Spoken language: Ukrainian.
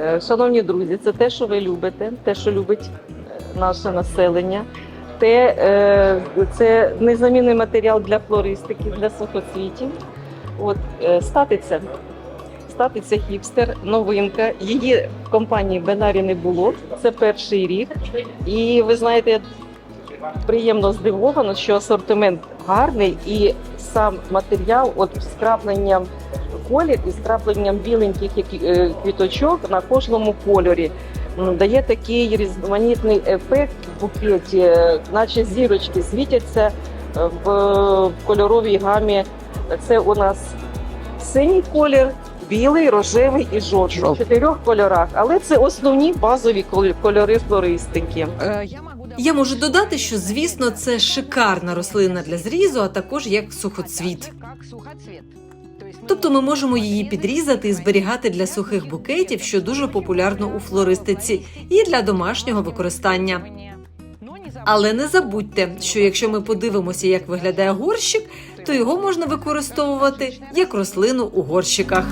Е, Шановні друзі, це те, що ви любите, те, що любить е, наше населення. Те, е, це незамінний матеріал для флористики, для сухоцвітів. От, статиця. Статиця хіпстер, новинка. Її в компанії Бенарі не було. Це перший рік. І ви знаєте, приємно здивовано, що асортимент гарний і сам матеріал, от з крапленням колір і з крапленням біленьких е, квіточок на кожному кольорі. Дає такий різноманітний ефект в букеті, е, наче зірочки світяться е, в кольоровій гамі. Це у нас синій колір, білий, рожевий і жовтий. В чотирьох кольорах, але це основні базові кольори флористики. Я можу додати, що звісно це шикарна рослина для зрізу, а також як сухоцвіт. Тобто ми можемо її підрізати і зберігати для сухих букетів, що дуже популярно у флористиці, і для домашнього використання. Але не забудьте, що якщо ми подивимося, як виглядає горщик, то його можна використовувати як рослину у горщиках.